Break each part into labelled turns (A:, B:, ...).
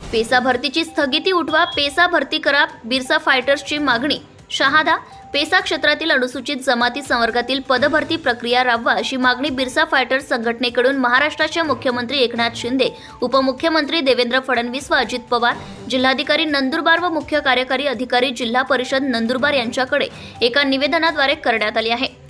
A: PESA भरतीची स्थगिती उठवा पेसा भरती करा बिरसा फायटर्सची मागणी. शहादा पेसा क्षेत्रातील अनुसूचित जमाती संवर्गातील पदभरती प्रक्रिया राबवा अशी मागणी बिरसा फायटर्स संघटनेकडून महाराष्ट्राचे मुख्यमंत्री एकनाथ शिंदे उपमुख्यमंत्री देवेंद्र फडणवीस व अजित पवार जिल्हाधिकारी नंदुरबार व मुख्य कार्यकारी अधिकारी जिल्हा परिषद नंदुरबार यांच्याकडे एका निवेदनाद्वारे करण्यात आली आहे.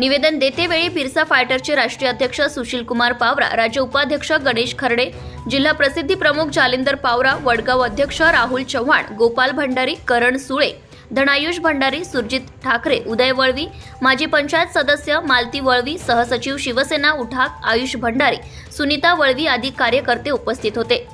A: निवेदन देतेवेळी बिरसा फायटरचे राष्ट्रीय अध्यक्ष सुशील कुमार पावरा राज्य उपाध्यक्ष गणेश खर्डे जिल्हा प्रसिद्धी प्रमुख जालिंदर पावरा वडगाव अध्यक्ष राहुल चव्हाण गोपाल भंडारी करण सुळे धनायुष भंडारी सुरजित ठाकरे उदय वळवी माजी पंचायत सदस्य मालती वळवी सहसचिव शिवसेना उठाक आयुष भंडारी सुनीता वळवी आदी कार्यकर्ते उपस्थित होते.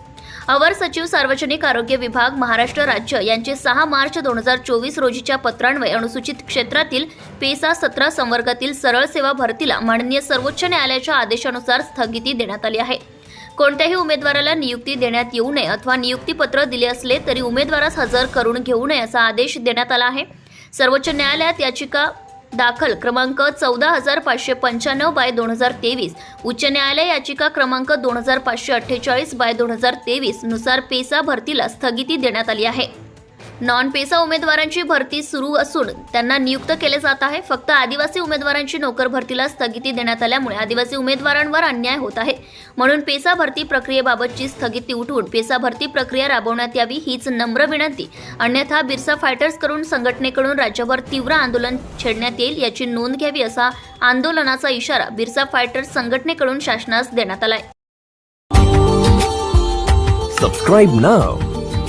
A: अवर सचिव सार्वजनिक आरोग्य विभाग महाराष्ट्र राज्य यांचे सहा मार्च दोन हजार चोवीस रोजीच्या पत्रान्वये अनुसूचित क्षेत्रातील पेसा सतरा संवर्गातील सरळ सेवा भरतीला माननीय सर्वोच्च न्यायालयाच्या आदेशानुसार स्थगिती देण्यात आली आहे. कोणत्याही उमेदवाराला नियुक्ती देण्यात येऊ नये अथवा नियुक्तीपत्र दिले असले तरी उमेदवारास हजर करून घेऊ नये असा आदेश देण्यात आला आहे. सर्वोच्च न्यायालयात याचिका दाखल. क्रमांक चौदा हजार पाचशे पंच्याण्णव बाय दोन हजार तेवीस. उच्च न्यायालय याचिका क्रमांक दोन हजार पाचशे अठ्ठेचाळीस बाय दोन हजार तेवीसनुसार पेसा भरतीला स्थगिती देण्यात आली आहे. नॉन पेसा उमेदवारांची भरती सुरू असून त्यांना नियुक्त केले जात आहे. फक्त आदिवासी उमेदवारांची नोकर भरतीला स्थगिती देण्यात आल्यामुळे आदिवासी उमेदवारांवर अन्याय होत आहे. म्हणून पेसा भरती प्रक्रियेबाबतची स्थगिती उठवून पेसा भरती प्रक्रिया राबवण्यात यावी हीच नम्र विनंती. अन्यथा बिरसा फायटर्स करून संघटनेकडून राज्यभर तीव्र आंदोलन छेडण्यात येईल याची नोंद घ्यावी असा आंदोलनाचा इशारा बिरसा फायटर्स संघटनेकडून शासनास देण्यात आलाय.
B: Subscribe now